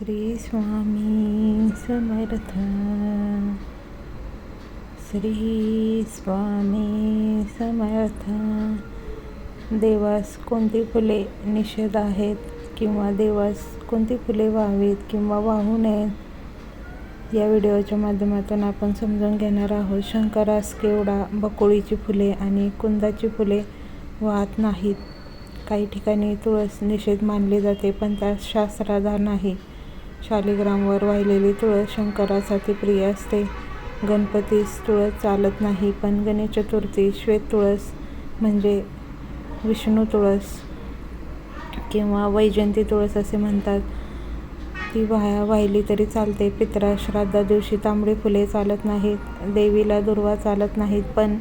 श्री स्वामी समर्थ। श्री स्वामी समर्थ। देवास कोणती फुले निषेध आहेत किंवा देवास कोणती फुले व्हावीत किंवा वाहू नयेत? या व्हिडिओच्या माध्यमातून आपण समजून घेणार आहोत शंकरास केवडा बकुळीची फुले आणि कुंदाची फुले वाहत नाहीत. काही ठिकाणी तुळस निषेध मानली जाते पण त्यात शास्त्राधार नाही. शालिग्रामवर वाहिलेली तुळस शंकरासाठी प्रिय असते. गणपतीस तुळस चालत नाही पण गणेश चतुर्थी श्वेत तुळस म्हणजे विष्णू तुळस किंवा वैजयंती तुळस असे म्हणतात. ती वाया वाहिली तरी चालते. पित्रा श्राद्धा दिवशी तांबडी फुले चालत नाहीत. देवीला दुर्वा चालत नाहीत पण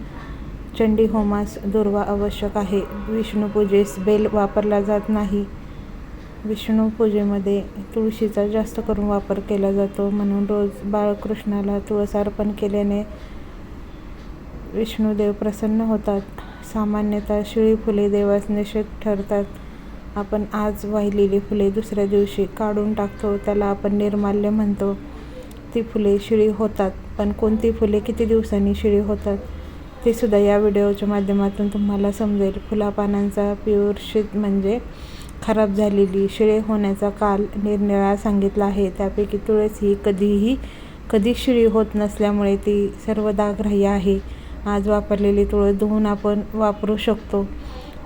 चंडी होमास दुर्वा आवश्यक आहे. विष्णुपूजेस बेल वापरला जात नाही. विष्णू पूजेमध्ये तुळशीचा जास्त करून वापर केला जातो. म्हणून रोज बाळकृष्णाला तुळस अर्पण केल्याने विष्णुदेव प्रसन्न होतात. सामान्यतः शिळी फुले देवास निषेध ठरतात. आपण आज वाहिलेली फुले दुसऱ्या दिवशी काढून टाकतो. त्याला आपण निर्माल्य म्हणतो. ती फुले शिळी होतात पण कोणती फुले किती दिवसांनी शिळी होतात ते सुद्धा या व्हिडिओच्या माध्यमातून तुम्हाला समजेल. फुलापानांचा प्युअर शीत म्हणजे खराब झालेली शिळे होण्याचा काल निरनिराळा सांगितला आहे. त्यापैकी तुळस ही कधीही कधी शिळी होत नसल्यामुळे ती सर्वदा ग्राह्य आहे. आज वापरलेली तुळस धुवून आपण वापरू शकतो.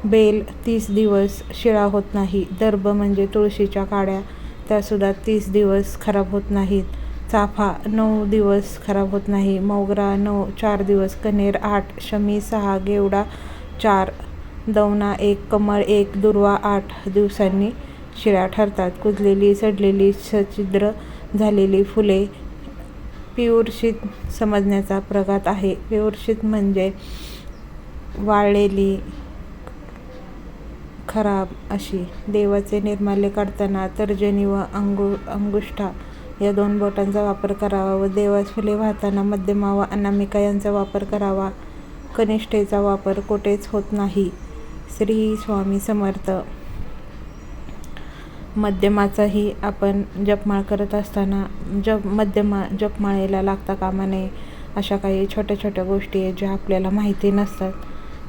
बेल तीस दिवस शिळा होत नाही. दर्भ म्हणजे तुळशीच्या काड्या. त्यासुद्धा तीस दिवस खराब होत नाहीत. चाफा नऊ दिवस खराब होत नाही. मोगरा नऊ चार दिवस. कनेर आठ शमी सहा गेवडा चार दवना एक कमळ एक दुर्वा आठ दिवसांनी शिळ्या ठरतात. कुजलेली सडलेली सछिद्र झालेली फुले पिऊरशीत समजण्याचा प्रघात आहे. पिऊरशीत म्हणजे वाळलेली खराब अशी. देवाचे निर्माल्य काढताना तर्जनी व अंगु अंगुष्ठा या दोन बोटांचा वापर करावा व देवास फुले वाहताना मध्यमा व अनामिका यांचा वापर करावा. कनिष्ठेचा वापर कोठेच होत नाही. श्री स्वामी समर्थ. मध्यमाचाही आपण जपमाळ करत असताना जप मध्यमा जपमाळेला लागता कामा नये अशा काही छोट्या छोट्या गोष्टी आहेत ज्या आपल्याला माहिती नसतात.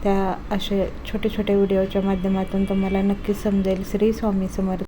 त्या असे छोटे छोटे व्हिडिओच्या माध्यमातून तुम्हाला नक्कीच समजेल. श्री स्वामी समर्थ.